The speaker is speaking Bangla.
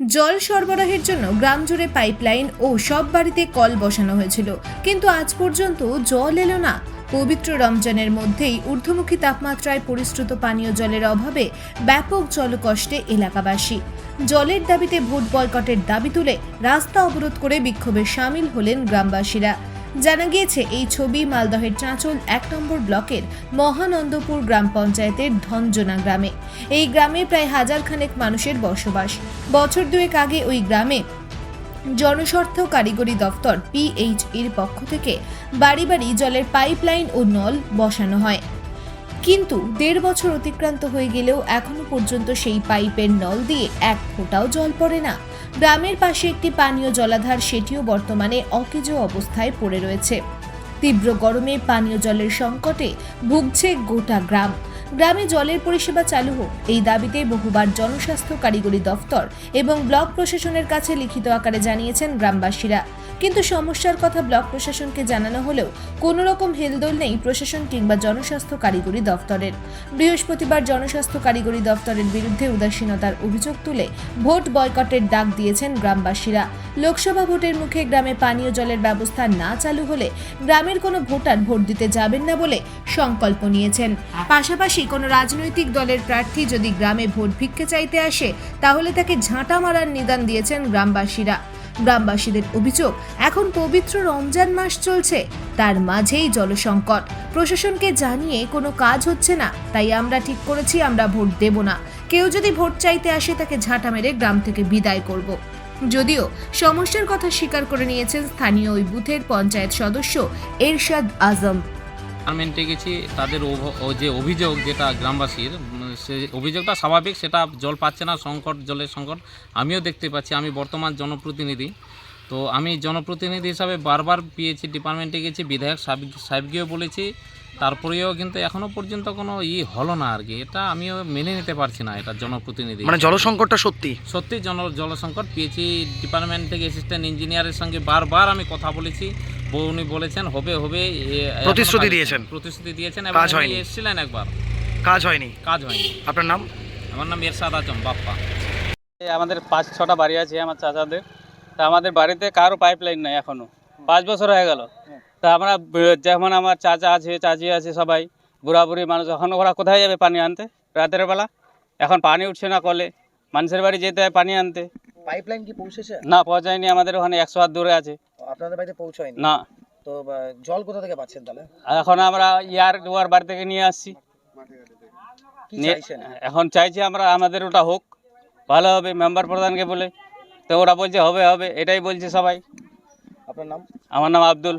জল সরবরাহের জন্য গ্রাম জুড়ে পাইপলাইন ও সব বাড়িতে কল বসানো হয়েছিল। কিন্তু আজ পর্যন্ত জল এলো না। পবিত্র রমজানের মধ্যেই ঊর্ধ্বমুখী তাপমাত্রায় পরিশ্রুত পানীয় জলের অভাবে ব্যাপক জলকষ্টে এলাকাবাসী। জলের দাবিতে ভোট বয়কটের দাবি তুলে রাস্তা অবরোধ করে বিক্ষোভে সামিল হলেন গ্রামবাসীরা। জানা গিয়েছে, এই ছবি মালদহের চাঁচল এক নম্বর ব্লকের মহানন্দপুর গ্রাম পঞ্চায়েতের ধনজনা গ্রামে। এই গ্রামে প্রায় হাজার খানেক মানুষের বসবাস। বছর দুয়েক আগে ওই গ্রামে জনস্বার্থ কারিগরি দফতর পিএইচ এর পক্ষ থেকে বাড়ি বাড়ি জলের পাইপলাইন ও নল বসানো হয়। কিন্তু দেড় বছর অতিক্রান্ত হয়ে গেলেও এখনও পর্যন্ত সেই পাইপের নল দিয়ে এক ফোঁটাও জল পড়ে না। গ্রামের পাশে একটি পানীয় জলাধার, সেটিও বর্তমানে অকেজো অবস্থায় পড়ে রয়েছে। তীব্র গরমে পানীয় জলের সংকটে ভুগছে গোটা গ্রাম। গ্রামে জলের পরিষেবা চালু হোক, এই দাবিতে বহুবার জনস্বাস্থ্য কারিগরি দফতর এবং ব্লক প্রশাসনের কাছে লিখিত আকারে জানিয়েছেন গ্রামবাসীরা। কিন্তু সমস্যার কথা ব্লক প্রশাসনকে জানানো হলেও কোনো রকম হেলদোল নেই প্রশাসন কিংবা জনস্বাস্থ্য কারিগরি দফতরের। বৃহস্পতিবার জনস্বাস্থ্য কারিগরি দফতরের বিরুদ্ধে উদাসীনতার অভিযোগ তুলে ভোট বয়কটের ডাক দিয়েছেন গ্রামবাসীরা। লোকসভা ভোটের মুখে গ্রামে পানীয় জলের ব্যবস্থা না চালু হলে গ্রামের কোনো ভোটার ভোট দিতে যাবেন না বলে সংকল্প নিয়েছেন। পাশাপাশি কোনো রাজনৈতিক দলের প্রার্থী যদি গ্রামে ভোট ভিক্ষে চাইতে আসে, তাহলে তাকে ঝাঁটা মারার নিদান দিয়েছেন গ্রামবাসীরা। গ্রামবাসীদের অভিযোগ, এখন পবিত্র রমজান মাস চলছে, তার মাঝেই জলসংকট। প্রশাসনকে জানিয়ে কোনো কাজ হচ্ছে না, তাই আমরা ঠিক করেছি, আমরা ভোট দেব না। কেউ যদি ভোট চাইতে আসে, তাকে ঝাঁটা মেরে গ্রাম থেকে বিদায় করব। যদিও সমস্যার কথা স্বীকার করে নিয়েছেন স্থানীয় ওই বুথের পঞ্চায়েত সদস্য এরশাদ আজম। ডিপার্টমেন্টে গেছি, তাদের যে অভিযোগ যেটা গ্রামবাসীর সে অভিযোগটা স্বাভাবিক, সেটা জল পাচ্ছে না, সংকট, জলের সংকট। আমিও দেখতে পাচ্ছি, আমি বর্তমান জনপ্রতিনিধি। তো আমি জনপ্রতিনিধি হিসাবে বারবার পিএইচি ডিপার্টমেন্টে গেছি, বিধায়ক সাহেব- সাহেবকেও বলেছি তারপরেও কিন্তু এখনও পর্যন্ত কোনো ই হলো না আর কি। এটা আমিও মেনে নিতে পারছি না এটা জনপ্রতিনিধি। মানে জলসংকটটা সত্যি? সত্যি জন জলসংকট। পেয়েছি ডিপার্টমেন্ট থেকে অ্যাসিস্ট্যান্ট ইঞ্জিনিয়ারের সঙ্গে বারবার আমি কথা বলেছি। উনি বলেছেন হবে হবে। প্রতিশ্রুতি দিয়েছেন? প্রতিশ্রুতি দিয়েছেন কাজ এবং উনি হয়নি? এসেছিলেন একবার। কাজ হয়নি? কাজ হয়নি। আপনার নাম? আমার নাম এরশাদ আজম বাপ্পা। এই আমাদের পাঁচ ছটা বাড়ি আছে আমার চাচাদের। তা আমাদের বাড়িতে কারও পাইপ লাইন নাই এখনও। পাঁচ বছর হয়ে গেল। তা আমরা যেমন আমার চাচা আছে চাচি আছে সবাই বুড়া বুড়ি মানুষ এখন ওরা কোথায় যাবে পানি আনতে? রাতের বেলা? এখন পানি উঠছে না কলে। মানুষের বাড়ি যেতে হয় পানি আনতে। পাইপলাইন কি পৌঁছেছে? না পৌঁছায়নি আমাদের ওখানে একশো হাত দূরে আছে। আপনাদের বাড়িতে পৌঁছায়নি? না। তো জল কোথা থেকে পাচ্ছেন তাহলে? এখন আমরা ইয়ার ওয়ার বাড়ি থেকে নিয়ে আসছি। এখন চাইছি আমরা আমাদের ওটা হোক। ভালো হবে মেম্বার প্রধানকে বলে। তো ওরা বলছে হবে হবে। এটাই বলছে সবাই। আপনার নাম? আমার নাম আব্দুল।